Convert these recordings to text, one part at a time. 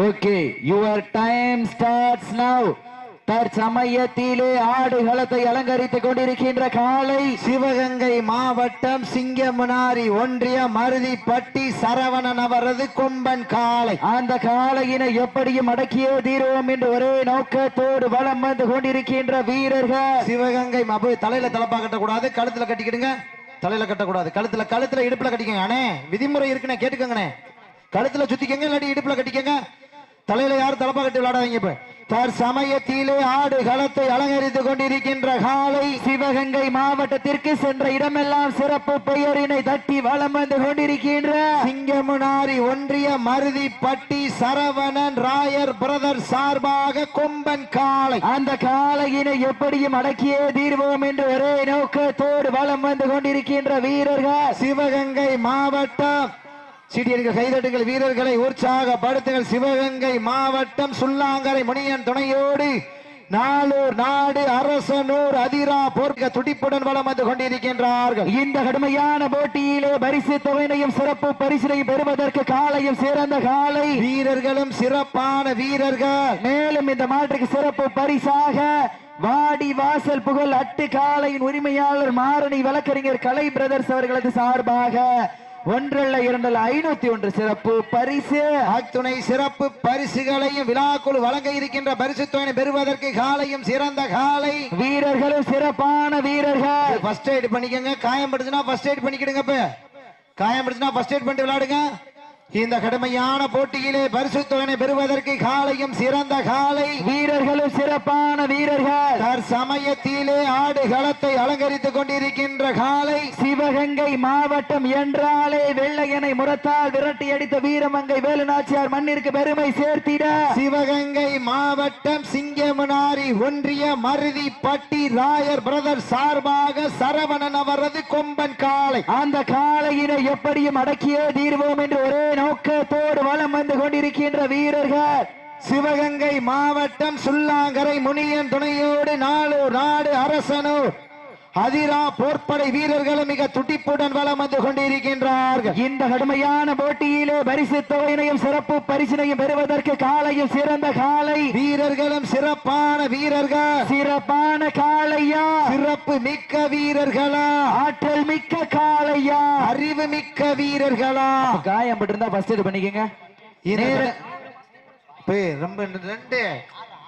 Okay your time starts now தற்சமயத்திலே ஆடுகளத்தை அலங்கரித்துக் கொண்டிருக்கின்ற காலை சிவகங்கை மாவட்டம் சிங்கமுனாரி ஒன்றியம் மருதிப்பட்டி சரவணன் அவரது கொம்பன் காளை அந்த காளையினை எப்படியும் அடக்கியே தீருவோம் என்று ஒரே நோக்கத்தோடு வளம் வந்து கொண்டிருக்கின்ற வீரர்கள். சிவகங்கை மாபு தலையில தலப்பா கட்டக்கூடாது கழுத்துல கட்டிக்கிடுங்க. தலையில கட்டக்கூடாது. கழுத்துல கழுத்துல இடுப்புல கட்டிக்கங்க அண்ணே. விதிமுறை இருக்குன்னு கேட்டுக்கங்கண்ணே. கழுத்துல சுத்திக்கங்க இல்லாட்டி இடுப்புல கட்டிக்கங்க. தலையில யாரும் தலப்பா கட்டி விளையாடாதீங்க இப்ப. தற்சமயத்திலே ஆடு களத்தை அலங்கரித்து கொண்டிருக்கின்ற காலை சிவகங்கை மாவட்டத்திற்கு சென்ற இடமெல்லாம் சிறப்பு பெயரினை தட்டி வலம் வந்து கொண்டிருக்கின்ற சிங்கமுனாரி ஒன்றிய மருதிப்பட்டி சரவணன் ராயர் பிரதர் சார்பாக கொம்பன் காலை அந்த காளையினை எப்படியும் அடக்கியே தீர்வோம் என்று ஒரே நோக்கத்தோடு வலம் வந்து கொண்டிருக்கின்ற வீரர்கள். சிவகங்கை மாவட்டம் சீட்டியர்கள் கைதட்டுங்கள் வீரர்களை உற்சாகப்படுத்துங்கள். சிவகங்கை மாவட்டம் சுல்லாங்கரை முனியன் துணையோடு நாளூர் நாடு அரசனூர் அதிரா போர்க்க துடிப்புடன் வளம் வந்து கொண்டிருக்கின்றார்கள். இந்த கடுமையான போட்டியிலே பரிசு தொகையினையும் சிறப்பு பரிசினையும் பெறுவதற்கு காளையும் சிறந்த காளை வீரர்களும் சிறப்பான வீரர்கள். மேலும் இந்த மாற்றுக்கு சிறப்பு பரிசாக வாடி வாசல் புகழ் அட்டு காளையின் உரிமையாளர் மாரணி வழக்கறிஞர் கலை பிரதர்ஸ் அவர்களது சார்பாக ஒன்றல்ல இரண்டல்ல ஐநூத்தி ஒன்று சிறப்பு. பரிசு அத்துணை சிறப்பு. பரிசுகளையும் விழாக்குழு வழங்க இருக்கின்ற பரிசு தொகையை பெறுவதற்கு காலையும் சிறந்த காலை. வீரர்களும் சிறப்பான வீரர்கள். ஃபர்ஸ்ட் எய்ட் பண்ணிக்கங்க. காயம் படுச்சுன்னா ஃபர்ஸ்ட் எய்ட் பண்ணிக்கிடுங்க இப்ப காயம் படுச்சுன்னா ஃபர்ஸ்ட் எய்ட் பண்ணிட்டு விளையாடுங்க. இந்த கடுமையான போட்டியிலே பரிசு தொகையை பெறுவதற்கு காலையும் சிறந்த காலை. வீரர்களும் சிறப்பான வீரர்கள். தற்சமயத்திலே ஆடு களத்தை அலங்கரித்துக் கொண்டிருக்கின்ற காலை. சிவகங்கை மாவட்டம் என்றாலே வெள்ளையனை முரத்தால் விரட்டி அடித்த வீரமங்கை வேலுநாச்சியார் மண்ணிற்கு பெருமை சேர்த்திட. சிவகங்கை மாவட்டம் சிங்கமனாரி ஒன்றிய மருதி பட்டி ராயர் பிரதர் சார்பாக சரவணன் அவரது கொம்பன் காலை. அந்த காளையினை எப்படியும் அடக்கியே தீர்வோம் என்று ஒரே நோக்கத்தோடு வலம் வந்து கொண்டிருக்கின்ற வீரர்கள். சிவகங்கை மாவட்டம் சுல்லாங்கரை முனியன் துணையோடு நாளூர் நாடு அரசனூர் அதிரா போர்ப்படை வீரர்களும் மிக துடிப்புடன் வலம் வந்து கொண்டிருக்கின்றார்கள். இந்த கடுமையான போட்டியிலே பரிசு தொகையினையும் சிறப்பு பரிசினையும் பெறுவதற்கு காளையும் சிறந்த காளை வீரர்களும் சிறப்பான வீரர்கள். சிறப்பான காளையா சிறப்பு மிக்க வீரர்களா? ஆற்றல் மிக்க காளையா அறிவு மிக்க வீரர்களா? காயம் பட்டிருந்தா ஃபர்ஸ்ட் எய்ட் பண்ணிக்கங்க. ரொம்ப ரெண்டு.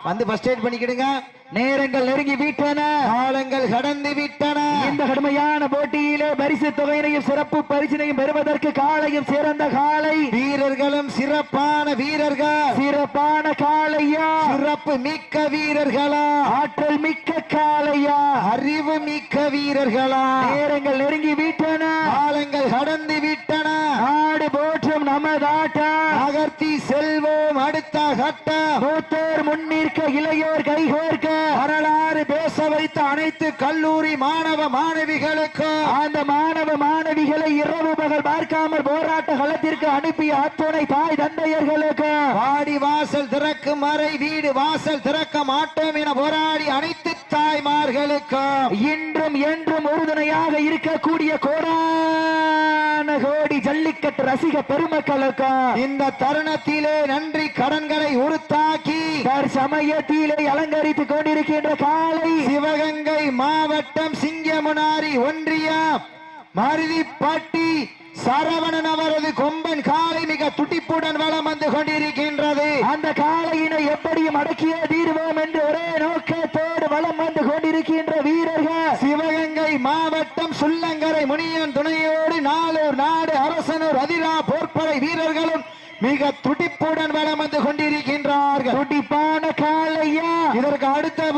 வந்து ஃபர்ஸ்ட் எய்ட் பண்ணிக்கிடுங்க. நேரங்கள் நெருங்கி விட்டன. காலங்கள் கடந்து விட்டன. இந்த கடுமையான போட்டியிலே பரிசு தொகையினையும் சிறப்பு பரிசினையும் பெறுவதற்கு காளையும் சிறந்த காளை வீரர்களும் சிறப்பான வீரர்கள். சிறப்பான காளையா சிறப்பு மிக்க வீரர்களா? ஆற்றல் மிக்க காளையா அறிவு மிக்க வீரர்களா? நேரங்கள் நெருங்கி விட்டன. காலங்கள் கடந்து விட்டன. நாடு போற்றும் நமதாட்டா நகர்த்தி செல்வோம் அடுத்த கட்டம். மூத்தோர் முன்னிற்க இளையோர் கைகோர்க்க. வரலாறு பேச வைத்த அனைத்து கல்லூரி மாணவ மாணவிகளுக்கும் அந்த மாணவ மாணவிகளை இரவு பகல் பார்க்காமல் போராட்ட களத்திற்கு அனுப்பிய அத்துணை தாய் தந்தையர்களுக்கு வாடி வாசல் திறக்கும் வரை வீடு வாசல் திறக்க மாட்டோம் என போராடி அனைத்து தாய்மார்களுக்கும் இன்றும் என்றும் உறுதுணையாக இருக்கக்கூடிய கோடான கோடி ஜல்லிக்கட்டு ரசிக பெருமக்களுக்கு இந்த தருணத்திலே நன்றி கடன்களை உருத்தாக்கி சமயத்திலே அலங்கரித்துக் கொண்டிருக்கின்ற காலை சிவகங்கை மாவட்டம் சிங்கமுனாரி ஒன்றியம் மருதிப்பட்டி சரவணன் அவரது கொம்பன் காலை மிக துடிப்புடன் வலம் வந்து கொண்டிருக்கின்றது. அந்த காளையினை எப்படியும் அடக்கியே தீர்வோம் என்று ஒரே நோக்கத்தோடு வலம் வந்து கொண்டிருக்கின்ற வீரர்கள். சிவகங்கை மாவட்டம் சுள்ளங்கரை முனியன் துணையோடு நாளூர் நாடு அரசனூர் அதிரா போர்ப்படை வீரர்களும் மிக துடிப்புடன் வலம் வந்து கொண்டிருக்கின்றார்கள். துடிப்பான காளையா? இதற்கு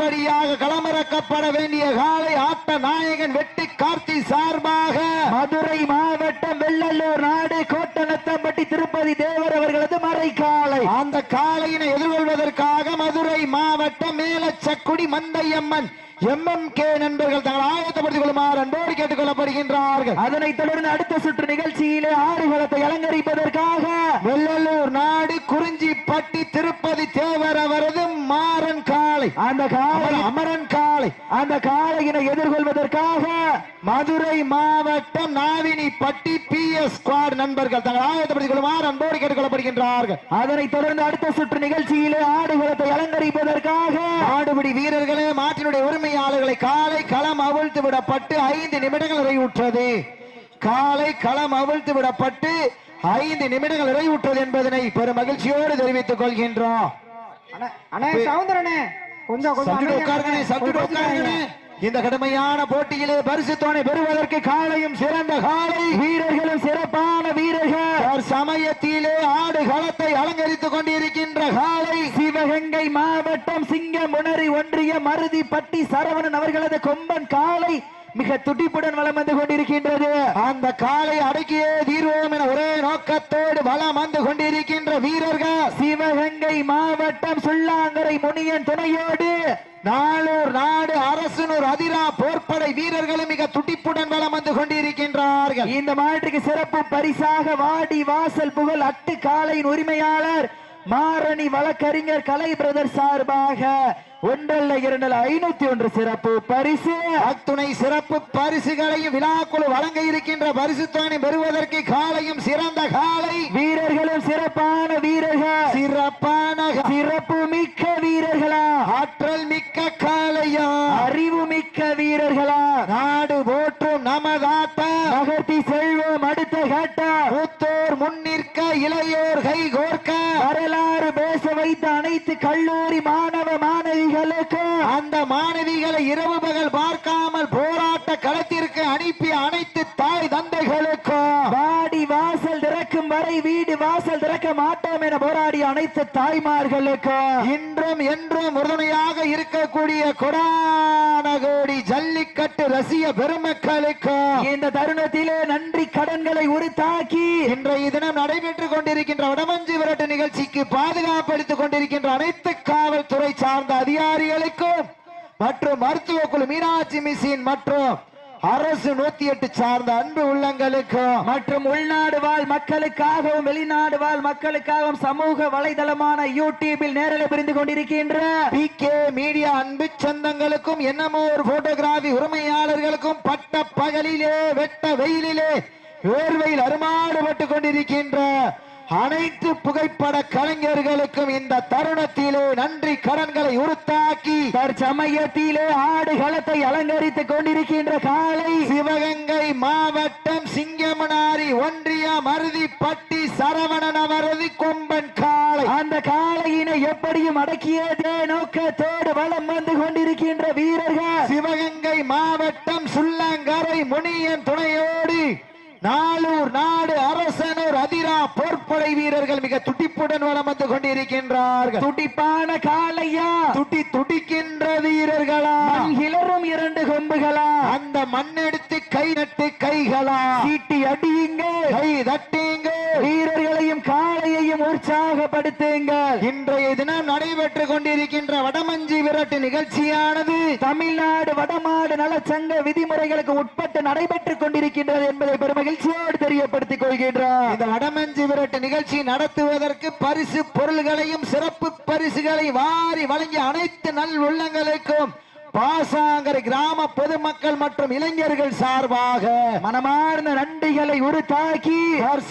அடுத்தபடியாக களமிறக்கப்பட வேண்டிய காலை ஆட்ட நாயகன் வெட்டி கார்த்தி சார்பாக மதுரை மாவட்டம் வெள்ளல்லூர் நாடு கோட்டநத்தம்பட்டி திருப்பதி தேவர் அவர்களது மறைக்காலை. அந்த காலையினை எதிர்கொள்வதற்காக மதுரை மாவட்டம் மேலச்சக்குடி மந்தையம்மன் எம்எம் கே நண்பர்கள் தங்கள் ஆயத்தப்படுத்திக் கொள்ளுமாறு அன்போடு கேட்டுக் கொள்ளப்படுகின்றார்கள் அதனைத் தொடர்ந்து அடுத்த சுற்று நிகழ்ச்சியிலே ஆடுகளத்தை அலங்கரிப்பதற்காக வெள்ளலூர் நாடு குறிஞ்சிப்பட்டி திருப்பதி தேவர் அவரது மாறன் காளை. காளை அந்த காலை அமரன் காளை. அந்த காளையினை எதிர்கொள்வதற்காக மதுரை மாவட்டம் நாவினி பட்டி பி எஸ் ஸ்குவாட் நண்பர்கள் தங்கள் ஆயத்தப்படுத்திக் கொள்ளுமாறு அன்போடு கேட்டுக்கொள்ளப்படுகின்றார்கள். அதனைத் தொடர்ந்து அடுத்த சுற்று நிகழ்ச்சியிலே ஆடுகளத்தை அலங்கரிப்பதற்காக ஆடுபிடி வீரர்களே மாட்டினுடைய உரிமையாளர்களை காலை களம் அவிழ்த்து விடப்பட்டு ஐந்து நிமிடங்கள் நிறைவுற்றது. காலை களம் அவிழ்த்து விடப்பட்டு ஐந்து நிமிடங்கள் நிறைவுற்றது என்பதனை பெரும் மகிழ்ச்சியோடு தெரிவித்துக் கொள்கின்றோம். கொஞ்சம் கொஞ்சம் சற்று இந்த கடுமையான போட்டியிலே பரிசு தோணை பெறுவதற்கு காலையும் சிறந்த காலை. வீரர்களும் சிறப்பான வீரர்கள். சமயத்திலே ஆடு களத்தை அலங்கரித்துக் கொண்டிருக்கின்ற காலை. சிவகங்கை மாவட்டம் சிங்கமுனரி ஒன்றிய மருதிப்பட்டி சரவணன் அவர்களது கொம்பன் காளை மிக துடிப்புடன் வலம் வந்து கொண்டிருக்கின்றது. அந்த காலை அடக்கியே தீர்வோம் என ஒரே நோக்கத்தோடு வலம் வந்து கொண்டிருக்கின்ற வீரர்கள். சிவகங்கை மாவட்டம் சுள்ளாங்கரை முனியன் துணையோடு நாளூர் நாடு அரசனூர் அதிரா போர்ப்படை வீரர்களும் மிக துடிப்புடன் வளம் வந்து கொண்டிருக்கின்றார்கள். இந்த மாட்டுக்கு சிறப்பு பரிசாக வாடி வாசல் புகழ் அட்டு காலையின் உரிமையாளர் மாரணி வழக்கறிஞர் கலை பிரதர் சார்பாக ஒன்றல்ல இரண்டல்ல ஐநூத்தி ஒன்று சிறப்பு பரிசு. அத்துணை சிறப்பு பரிசுகளையும் விழாக்குழு வழங்க இருக்கின்ற பரிசு தொகை பெறுவதற்கு காலையும் சிறந்த காலை. வீரர்களும் சிறப்பான வீரர்கள். சிறப்பான சிறப்பு மிக்க வீரர்களா. ஆற்றல் மிக்க காளையா அறிவு மிக்க வீரர்களா. நாடு போற்றும் நமதாட்ட நகர்த்தி செல்வம் அடுத்த மூத்தோர் முன்னிற்க இளையோர் கை கோர்க்க. வரலாறு பேச வைத்த அனைத்து கல்லூரி மாணவ மாணவிகளுக்கு அந்த மாணவிகளை இரவு பகல் பார்க்காமல் போராட்ட களத்திற்கு அனுப்பிய அனைத்து தாய் தந்தைகளுக்கும் வாடி வாசல் திறக்கும் வரை வீடு வாசல் திறக்க மாட்டோம் என போராடிய அனைத்து தாய்மார்களுக்கு. இன்றும் என்றும் உறுதுணையாக இருக்கக்கூடிய கொடான கோடி ஜல்லிக்கட்டு ரசிக பெருமக்களுக்கும் இந்த தருணத்திலே நன்றி கடன்களை உரித்தாக்கி இன்றைய தினம் நடைபெற்றுக் கொண்டிருக்கின்ற வடமஞ்சி விரட்டு நிகழ்ச்சிக்கு பாதுகாப்பளித்துக் கொண்டிருக்கின்ற அனைத்து காவல்துறை சார்ந்த அதிகாரிகளுக்கும் மற்றும் மருத்துவ குழு மீனாட்சி மிஷின் மற்றும் அரசு நூத்தி எட்டு சார்ந்த அன்பு உள்ளங்களுக்கும் மற்றும் உள்நாடு வாழ் மக்களுக்காகவும் வெளிநாடு வாழ் மக்களுக்காகவும் சமூக வலைதளமான யூடியூபில் நேரலை புரிந்து கொண்டிருக்கின்ற பி கே மீடியா அன்பு சொந்தங்களுக்கும் என்னமோ ஒரு போட்டோகிராபி உரிமையாளர்களுக்கும் பட்ட பகலிலே வெட்ட வெயிலிலே வேர்வையில் அருமாடுபட்டு கொண்டிருக்கின்ற அனைத்து புகைப்பட கலைஞர்களுக்கும் இந்த தருணத்திலே நன்றி கடன்களை உருத்தாக்கி தற்சமயத்திலே ஆடுகளத்தை அலங்கரித்துக் கொண்டிருக்கின்ற காலை சிவகங்கை மாவட்டம் சிங்கமனாரி ஒன்றிய மருதிப்பட்டி சரவணன் அவரது கொம்பன் காலை அந்த காளையினை எப்படியும் அடக்கியதே நோக்கத்தோடு வலம் வந்து கொண்டிருக்கின்ற வீரர்கள். சிவகங்கை மாவட்டம் சுள்ளங்கரை முனியன் துணையோடு. நாளூர் நாடு அரசன் அதிரா போர்ப்படை வீரர்கள் மிக துடிப்புடன் வலம் வந்து கொண்டிருக்கின்றார்கள். துடிப்பான காளையா? துடி துடிக்கின்ற வீரர்களா? கிளறும் இரண்டு கொம்புகளா? அந்த மண்ணெடுத்து கை நட்டு கைகளா. சீட்டி அடியுங்க கை தட்டிங்க வீரர்களையும் காளையையும் உற்சாகப்படுத்துங்கள். இன்றைய தினம் நடைபெற்றுக் கொண்டிருக்கின்ற வடமஞ்சி விரட்டு நிகழ்ச்சியானது தமிழ்நாடு வடமாடு நலச்சங்க விதிமுறைகளுக்கு உட்பட்டு நடைபெற்றுக் கொண்டிருக்கின்றது என்பதை பெருமகிழ்ச்சியோடு தெரியப்படுத்திக் கொள்கின்றோம். இந்த வடமஞ்சி விரட்டு நிகழ்ச்சி நடத்துவதற்கு பரிசு பொருள்களையும் சிறப்பு பரிசுகளை வாரி வழங்கிய அனைத்து நல் உள்ளங்களுக்கும் பாசாங்கரை கிராம பொதுமக்கள் மற்றும் இளைஞர்கள் சார்பாக மனமார்ந்த நண்டிகளை உருத்தாக்கி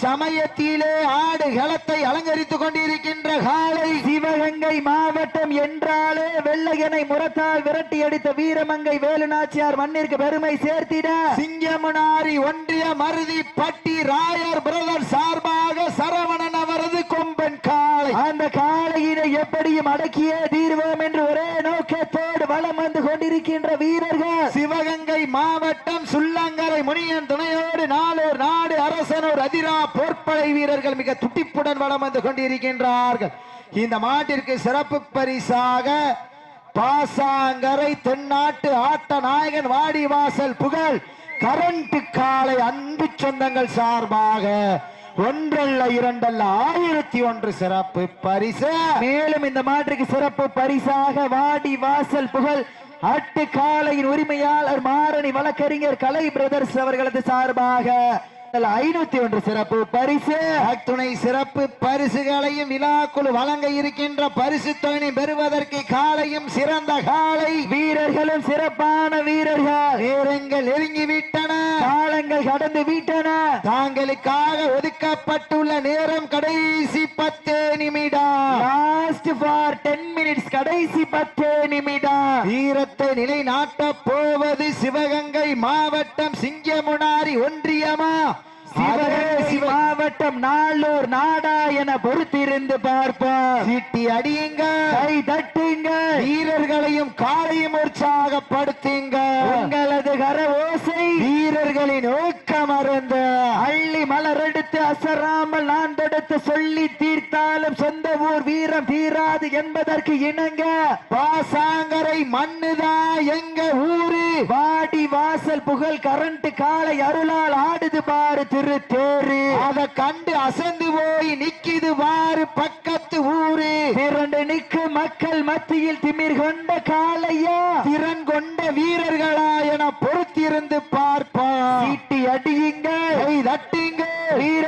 சமயத்திலே ஆடு களத்தை அலங்கரித்துக் கொண்டிருக்கின்ற காலை சிவகங்கை மாவட்டம் என்றாலே வெள்ளையனை முரத்தால் விரட்டி அடித்த வீரமங்கை வேலுநாச்சியார் மண்ணிற்கு பெருமை சேர்த்திட சிங்கமுனாரி ஒன்றிய மருதி பட்டி ராயர் பிரதர் சார்பாக சரவணன் அவரது கொம்பன் காளை. அந்த காளையினை எப்படியும் அடக்கிய தீர்வோம் என்று ஒரே நோக்கத்தோடு வளம் வந்து கொண்டிருக்கின்ற வீரர்கள். சிவகங்கை மாவட்டம் சுள்ளங்கரை முனியன் துணையோடு நாலூர் நாடு அரசனூர் அதிரா போர்ப்படை வீரர்கள் மிக துட்டிப்புடன் வளம் வந்து கொண்டிருக்கின்றார்கள். இந்த மாட்டிற்கு சிறப்பு பரிசாக பாசாங்கரை தென்னாட்டு ஆட்ட நாயகன் வாடிவாசல் புகழ் கரண்ட் காலை அன்பு சொந்தங்கள் சார்பாக ஒன்றல்ல இரண்டல்ல ஆயிரத்தி ஒன்று சிறப்பு பரிசு. மேலும் இந்த மாற்றுக்கு சிறப்பு பரிசாக வாடி வாசல் புகழ் அட்டு காலையின் உரிமையாளர் மாரணி வழக்கறிஞர் கலை பிரதர்ஸ் அவர்களது சார்பாக ஐநூத்தி ஒன்று சிறப்பு. பரிசு. துணை சிறப்பு. பரிசுகளையும் விழாக்குழு வழங்க இருக்கின்ற பரிசு தொகையை பெறுவதற்கு காலையும் சிறந்த காலை. வீரர்களும் சிறப்பான வீரர்கள். நேரங்கள் நெருங்கி விட்டன. காலங்கள் கடந்து விட்டன. தாங்களுக்காக ஒதுக்கப்பட்டுள்ள நேரம் கடைசி பத்து நிமிடம். லாஸ்ட் ஃபார் டென் மினிட்ஸ் கடைசி பத்து நிமிடம். வீரத்தை நிலைநாட்ட போவது சிவகங்கை மாவட்டம் சிங்கமுனாரி ஒன்றியமா? மாவட்டம் நாளூர் நாடா என பொறுத்திருந்து பார்ப்போம். சீட்டி அடியுங்க. கை தட்டுங்க. வீரர்களையும் காலையும் உற்சாகப்படுத்துங்க. உங்களது கர ஓசை. வீரர்களின் ஊக்கம் அருந்த அள்ளி மலரெடுத்து அசராமல் ஆண்டெடுத்து சொல்லி தீர்த்தாலும் சொந்த ஊர் வீரம் தீராது என்பதற்கு இணங்க பாசாங்கரை மண்ணுதா எங்க ஊரு? வாடி வாசல் புகழ் கரண்ட் காலை அருளால் ஆடுது பாரு திரு தேரு அத கண்டு அசந்து போய் நிக்கிது வாரு பக்கத்து ஊரு. திரண்டு நிக்கு மக்கள் மத்தியில் திமிர் கொண்ட காளையா? திறன் கொண்ட வீரர்களா என பொறுத்திருந்து பார்ப்போம். சீட்டி அடியுங்க கை தட்டுங்க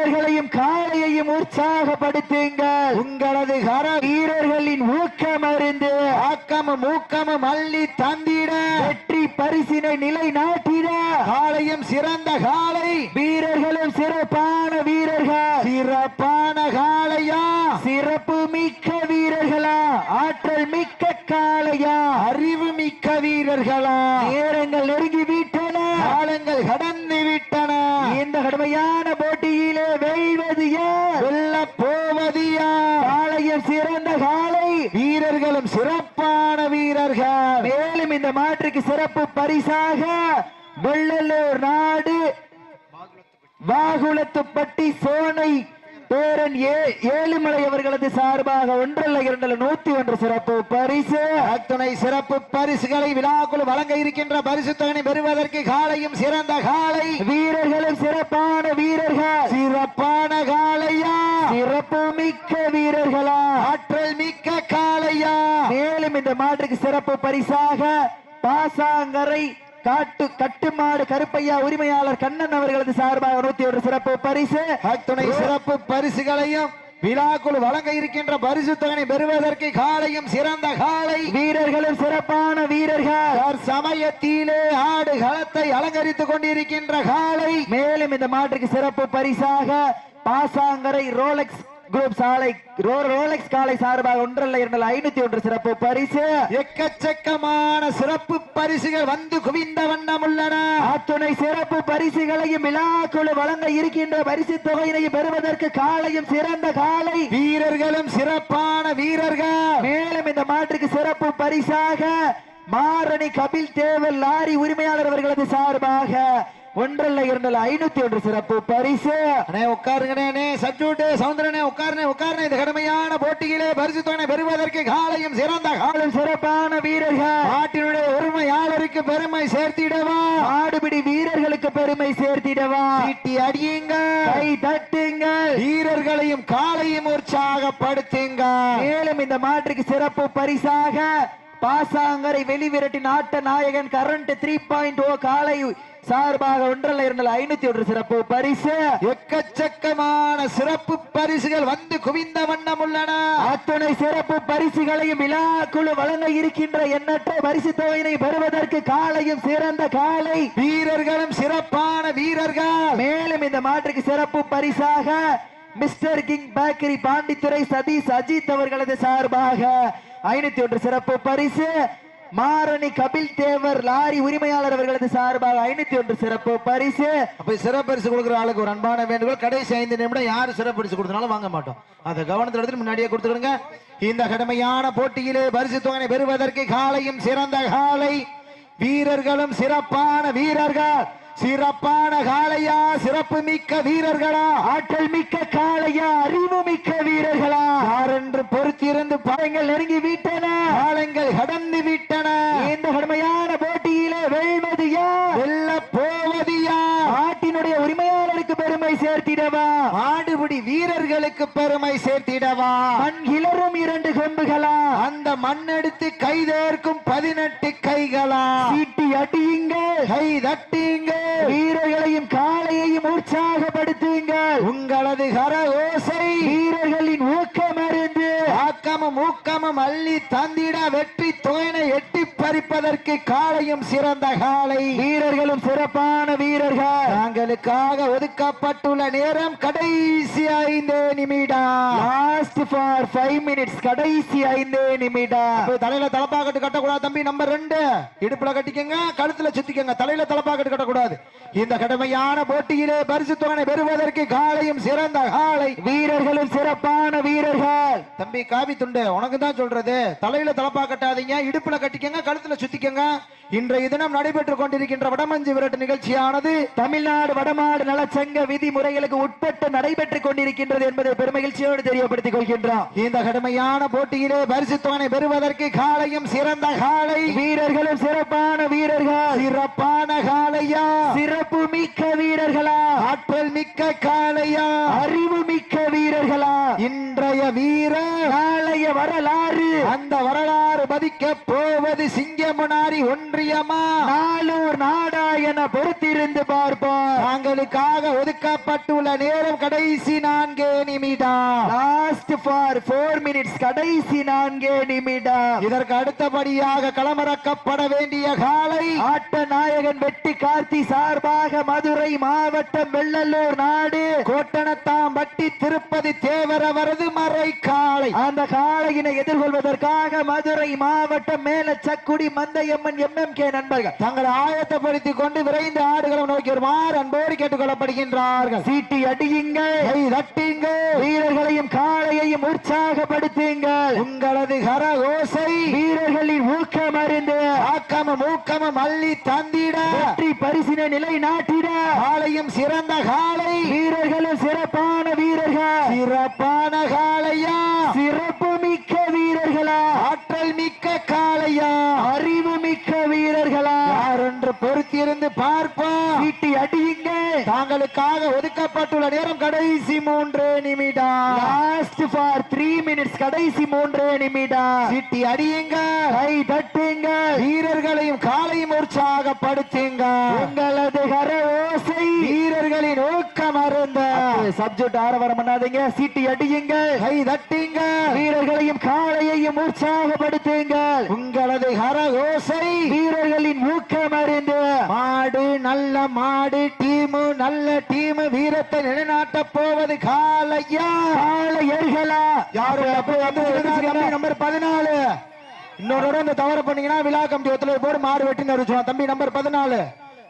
வீரர்களையும் காளையையும் உற்சாகப்படுத்துங்க உங்களது கர வீரர்களின் ஊக்கம் அறிந்து ஆக்கமும் ஊக்கமும் அள்ளி தந்திட. வெற்றி பரிசினை நிலைநாட்டிட. காலையும் சிறந்த காலை வீரர்களும் சிறப்பான வீரர்கள். சிறப்பான காளையா. சிறப்பு மிக்க வீரர்களா. ஆற்றல் மிக்க காளையா அறிவு மிக்க வீரர்களா? நேரங்கள் நெருங்கி விட்டன. காலங்கள் கடந்து விட்டன. இந்த கடுமையான போட்டியிலே வெல்வது யார்? வெல்ல போவது யார்? சிறந்த காளை வீரர்களும் சிறப்பான வீரர்கள். மேலும் இந்த மாற்றுக்கு சிறப்பு பரிசாக வெள்ளலூர் நாடு வாகுளத்துப்பட்டி சோனை பேரன் ஏ ஏழுமலை அவர்களது சார்பாக ஒன்றல்ல இரண்டல்ல நூத்தி ஒன்று சிறப்பு பரிசு. அத்துணை சிறப்பு பரிசுகளை விழாக்குழு வழங்க இருக்கின்ற பரிசு தொகை பெறுவதற்கு காலையும் சிறந்த காலை. வீரர்களும் சிறப்பான வீரர்கள். சிறப்பான காளையா சிறப்பு மிக்க வீரர்களா? ஆற்றல் மிக்க காளையா மேலும் இந்த மாற்றுக்கு சிறப்பு பரிசாக பாசாங்கரை காட்டு கட்டுமாடு கருப்பையா உரிமையாளர் கண்ணன் அவர்களது சார்பாக நூத்தி ஒன்று சிறப்பு பரிசு. அத்துணை சிறப்பு பரிசுகளையும் விழாக்குழு வழங்க இருக்கின்ற பரிசு தொகை பெறுவதற்கு காலையும் சிறந்த காலை. வீரர்களும் சிறப்பான வீரர்கள். சமயத்திலே ஆடு களத்தை அலங்கரித்துக் கொண்டிருக்கின்ற காலை. மேலும் இந்த மாற்றுக்கு சிறப்பு பரிசாக பாசாங்கரை ரோலெக்ஸ் குரூப் சாலை ரோலெக்ஸ் காலை சார்பாக ஒன்றல்ல இரண்டல் ஐநூத்தி ஒன்று சிறப்பு பரிசு. எக்கச்சக்கமான சிறப்பு பரிசுகள் வந்து குவிந்த வண்ணம் உள்ளன. அத்துணை சிறப்பு பரிசுகளையும் விழாக்குழு வழங்க இருக்கின்ற பரிசு தொகையினையும் பெறுவதற்கு காலையும் சிறந்த காலை. வீரர்களும் சிறப்பான வீரர்கள். மேலும் இந்த மாற்றுக்கு சிறப்பு பரிசாக மாரணி கபில் தேவல் லாரி உரிமையாளர் அவர்களது சார்பாக ஒன்றல்ல இரண்டல்ல ஐநூத்தி ஒன்று சிறப்பு பரிசு. அண்ணே உட்காருங்கண்ணே சப்ஜூட்டு சவுந்தரனே உட்காருனே உட்காருனே இந்த கடுமையான போட்டியிலே பரிசு தொகை பெறுவதற்கு காலையும் சிறந்த காலை ஆளும் சிறப்பான வீரர்கள். நாட்டினுடைய உரிமையாளருக்கு பெருமை சேர்த்திடவா? ஆடுபிடி வீரர்களுக்கு பெருமை சேர்த்திடவா? சீட்டி அடியுங்க கை தட்டுங்கள். வீரர்களையும் காலையும் உற்சாகப்படுத்துங்க மேலும் இந்த மாற்றுக்கு சிறப்பு பரிசாக பாசாங்கரை வெளிவிரட்டி நாட்ட நாயகன் கரண்ட் த்ரீ பாயிண்ட் ஓ காலை சார்பாக ஒன்றல்ல இரண்டல் ஐநூத்தி ஒன்று சிறப்பு பரிசு. எக்கச்சக்கமான சிறப்பு பரிசுகள் வந்து குவிந்த வண்ணம் உள்ளன. அத்துணை சிறப்பு பரிசுகளையும் விழாக்குழு வழங்க இருக்கின்ற எண்ணற்ற பரிசு தொகையினை பெறுவதற்கு காலையும் சிறந்த காலை. வீரர்களும் சிறப்பான வீரர்கள். மேலும் இந்த மாற்றுக்கு சிறப்பு பரிசாக mister king bakery Pandithurai Satish Ajith அவர்களது சார்பாக ஐநூத்தி ஒன்று சிறப்பு பரிசு. மாரணி கபில் தேவர் லாரி உரிமையாளர் அவர்களது சார்பாக ஐநூத்தி ஒன்று சிறப்பு பரிசு. அப்ப சிறப்பரிசு கொடுக்குற ஆளுக்கு ஒரு அன்பான வேண்டுகோள். கடைசி ஐந்து நிமிடம் யாரு சிறப்பரிசு கொடுத்தனாலும் வாங்க மாட்டோம். அதை கவனத்தில் எடுத்து முன்னாடியே கொடுத்துடுங்க இந்த கடுமையான போட்டியிலே பரிசு தொகனை பெறுவதற்கு காலையும் சிறந்த காலை. வீரர்களும் சிறப்பான வீரர்கள். சிறப்பான காளையா சிறப்பு மிக்க வீரர்களா ஆற்றல் மிக்க காளையா அறிவு மிக்க வீரர்களா யாரென்று பொறுத்திருந்து படங்கள் நெருங்கி விட்டன காலங்கள் கடந்து விட்டன. இந்த கடுமையான போட்டியிலே வெல்வது யார்? வெல்ல போவது யார்? நாட்டினுடைய உரிமையாளருக்கு பெருமை சேர்த்திடவா? ஆடுபிடி வீரர்களுக்கு பெருமை சேர்த்திடவா? மண் கிளறும் இரண்டு கொம்புகளா? அந்த மண்ணெடுத்து கைதேர்க்கும் பதினெட்டு கைகளா? சீட்டி அடியுங்கள் கை தட்டிங்க வீரர்களையும் காளையையும் உற்சாகப்படுத்துங்கள். உங்களது கர ஓசை வீரர்களின் அறிந்து ஆக்கமும் ஊக்கமும் அள்ளி தந்திட வெற்றி தோயனை எட்டி பறிப்பதற்கு காலையும் சிறந்த காலை வீரர்களும் சிறப்பான வீரர்கள். தாங்களுக்காக ஒதுக்கப்பட்டுள்ள நேரம் கடைசி ஐந்து நிமிடம். லாஸ்ட் ஃபார் ஃபைவ் மினிட்ஸ் கடைசி ஐந்தே நிமிடம். தலையில தலப்பாக்கட்டு கட்டக்கூடாது தம்பி நம்பர் ரெண்டு. இடுப்புல கட்டிக்கங்க கழுத்துல சுத்திக்கங்க. தலையில தலப்பாக்கட்டு கட்டக்கூடாது. இந்த கடமையான போட்டியிலே பரிசு தொகை பெறுவதற்கு காலையும் சிறந்த காலை வீரர்களும் சிறப்பான வீரர்கள். தம்பி காவி துண்டு உனக்கு தான் சொல்றது. தலையில தலப்பா கட்டாதீங்க இடுப்புல கட்டிக்கங்க கழுத்துல சுத்திக்கங்க. இன்றைய தினம் நடைபெற்றுக் கொண்டிருக்கின்ற வடமஞ்சு விரட்டு நிகழ்ச்சியானது தமிழ்நாடு வடமாடு நலச்சங்க விதிமுறைகளுக்கு உட்பட்டு நடைபெற்றுக் கொண்டிருக்கின்றது என்பதை பெருமகிழ்ச்சியோடு தெரியப்படுத்திக் கொள்கின்றோம். இந்த கடுமையான போட்டியிலே பரிசுத்தோனை பெறுவதற்கு காலையும் சிறந்த காலை. வீரர்களும் சிறப்பான வீரர்கள். சிறப்பான காளையா சிறப்பு மிக்க வீரர்களா? ஆற்றல் மிக்க காளையா அறிவு மிக்க வீரர்களா? இன்றைய வீரர் நாளைய வரலாறு. அந்த வரலாறு மதிக்க போவது சிங்கமுனாரி ஒன்றியமா? நாளூர் நாடா என பொறுத்திருந்து பார்ப்போம். தாங்களுக்காக ஒதுக்கப்பட்டுள்ள நேரம் கடைசி நான்கே நிமிடம். லாஸ்ட் ஃபார் ஃபோர் மினிட்ஸ் கடைசி நான்கே நிமிடம். இதற்கு அடுத்தபடியாக களமிறக்கப்பட வேண்டிய காலை. ஆட்ட நாயகன் வெட்டி கார்த்தி சார்பாக மதுரை மாவட்டம் வெள்ளலூர் நாடு. கோட்டணத்தாம்பட்டி திருப்பதி தேவரவரது மறை காளை அந்த காளையினை எதிர்கொள்வதற்காக மதுரை மாவட்டம் Mela Sakkudi Mandhaiyamman M M K நண்பர்கள் தங்களை ஆயத்தப்படுத்திக் கொண்டு விரைந்து ஆடுகளை நோக்கி வருமாறு அன்போடு கேட்டுக்கொள்ளப்படுகின்றார்கள். சீட்டி அடியுங்கள் கை வீரர்களையும் காளையையும் உற்சாகப்படுத்துங்கள். உங்களது கர ஓசை வீரர்களின் ஊக்கம் அறிந்து ஆக்கமும் ஊக்கமும் அள்ளி தந்திட வெற்றி பரிசினை நிலை நாட்டிட காளையும் சிறந்த காளை வீரர்களும் சிறப்பான வீரர்கள். சிறப்பான காளையா? சிறப்பு மிக்க வீரர்களா? ஆற்றல் மிக்க காளையா? அறிவு மிக்க வீரர்களா? யார் என்று பொறுத்திருந்து பார்ப்போம். சீட்டி அடியுங்க. தாங்களுக்காக ஒதுக்கப்பட்டுள்ள நேரம் கடைசி மூன்று நிமிடம் லாஸ்ட் ஃபார் த்ரீ மினிட்ஸ் கடைசி மூன்று நிமிடம் சிட்டி அடியுங்க. கை தட்டுங்க. வீரர்களையும் காலையும் உற்சாகப்படுத்துங்க. உங்களது கர ஓசை. வீரர்களின் ஊக்கம் சப்ஜெக்ட் ஆரவாரம் பண்ணாதீங்க. சீட்டி அடியுங்க. கை தட்டிங்க. வீரர்களையும் காளையையும் உற்சாகப்படுத்துங்கள் உங்களது கரகோசை வீரர்களின் ஊக்கம் அறிந்து. மாடு நல்ல மாடு டீமு நல்ல டீமு வீரத்தை நிலைநாட்ட போவது காலையா காளையர்களா? யாரு அப்ப வந்து நம்பர் பதினாலு. இன்னொரு இந்த தவறு பண்ணீங்கன்னா விழா கமிட்டி போடு மாடு வெட்டி அறிவிச்சுவான் தம்பி நம்பர் பதினாலு.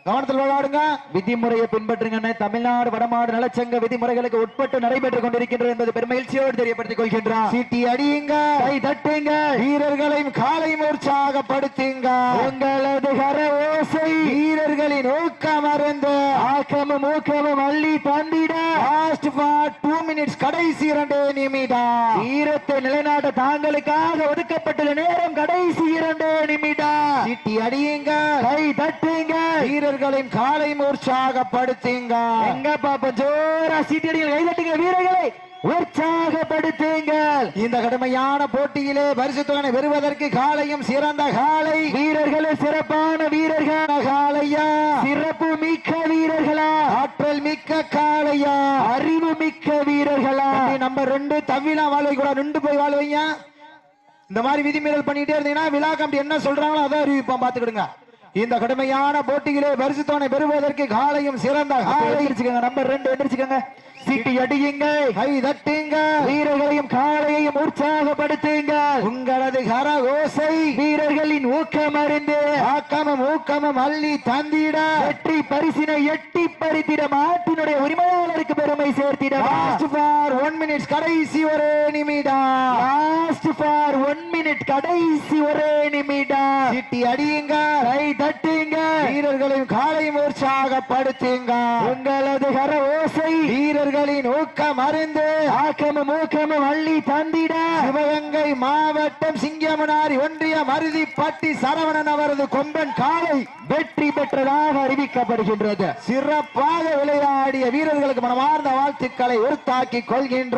கவனத்தில் விளையாடுங்க. விதிமுறையை பின்பற்றுங்க தமிழ்நாடு வடமாடு நலச்சங்க விதிமுறைகளுக்கு உட்பட்டு நடைபெற்றுக் கொண்டிருக்கின்றது என்பது பெருமகிழ்ச்சியோடு தெரியப்படுத்திக் கொள்கின்றார் சீட்டி அடியுங்க. கை தட்டுங்க. வீரர்களையும் காலையும் உற்சாகப்படுத்துங்க. உங்களது கர ஓசை வீரர்களின் ஊக்கம் அருந்து. ஆக்கமும் ஊக்கமும் அள்ளி தந்திட. லாஸ்ட் ஃபார் டூ மினிட்ஸ் கடைசி இரண்டு நிமிடம். வீரத்தை நிலைநாட்ட தாங்களுக்காக ஒதுக்கப்பட்டுள்ள நேரம் கடைசி இரண்டு நிமிடம். சீட்டி அடியுங்க. கை தட்டுங்க. வீரர்களையும் காலையும் உற்சாகப்படுத்துங்க எங்க பாப்போம்? ஜோரா சீட்டடிகள் கை தட்டுங்க வீரர்களை. உற்சாகப்படுத்துங்கள் இந்த கடுமையான போட்டியிலே பரிசு தொகை பெறுவதற்கு காலையும் சிறந்த காலை. வீரர்களும் சிறப்பான வீரர்கள். காளையா சிறப்பு மிக்க வீரர்களா? ஆற்றல் மிக்க காளையா அறிவு மிக்க வீரர்களா? நம்பர் ரெண்டு தவிலா வாழ்வை கூட நின்று போய் வாழ்வைங்க இந்த மாதிரி விதிமீறல் பண்ணிட்டே இருந்தீங்கன்னா விழா கமிட்டி என்ன சொல்றாங்களோ அதை அறிவிப்போம். பாத்துக்கிடுங்க இந்த கடுமையான போட்டியிலே பரிசு தொகை பெறுவதற்கு காலையும் சிறந்த காலை. நம்பர் ரெண்டு எந்திரிச்சுக்கோங்க. சீட்டி அடியுங்க கை தட்டுங்க வீரர்களையும் காளையையும் உற்சாகப்படுத்துங்கள். உங்களது கரகோசை. வீரர்களின் ஊக்கம் அறிந்து. ஆக்கமும் ஊக்கமும் அள்ளி தந்திட. வெற்றி பரிசினை எட்டி பறித்திட மாட்டினுடைய உரிமையாளருக்கு பெருமை சேர்த்திட லாஸ்ட் ஃபார் ஒன் மினிட்ஸ் கடைசி ஒரு நிமிடம். லாஸ்ட் ஃபார் ஒன் மினிட் கடைசி ஒரே நிமிடம். சிட்டி அடியுங்க கை தட்டுங்க வீரர்களையும் காலையும் உற்சாகப்படுத்துங்க உங்களது கர ஓசை வீரர்களின் ஊக்கம் அறிந்து ஆக்கமும் ஊக்கமும் அள்ளி தந்திட. சிவகங்கை மாவட்டம் சிங்கமனாரி ஒன்றிய மருதிப்பட்டி சரவணன் அவரது கொம்பன் காலை வெற்றி பெற்றதாக அறிவிக்கப்படுகின்றது. சிறப்பாக விளையாடிய வீரர்களுக்கு மனமார்ந்த வாழ்த்துக்களை உறுத்தாக்கி கொள்கின்றோம்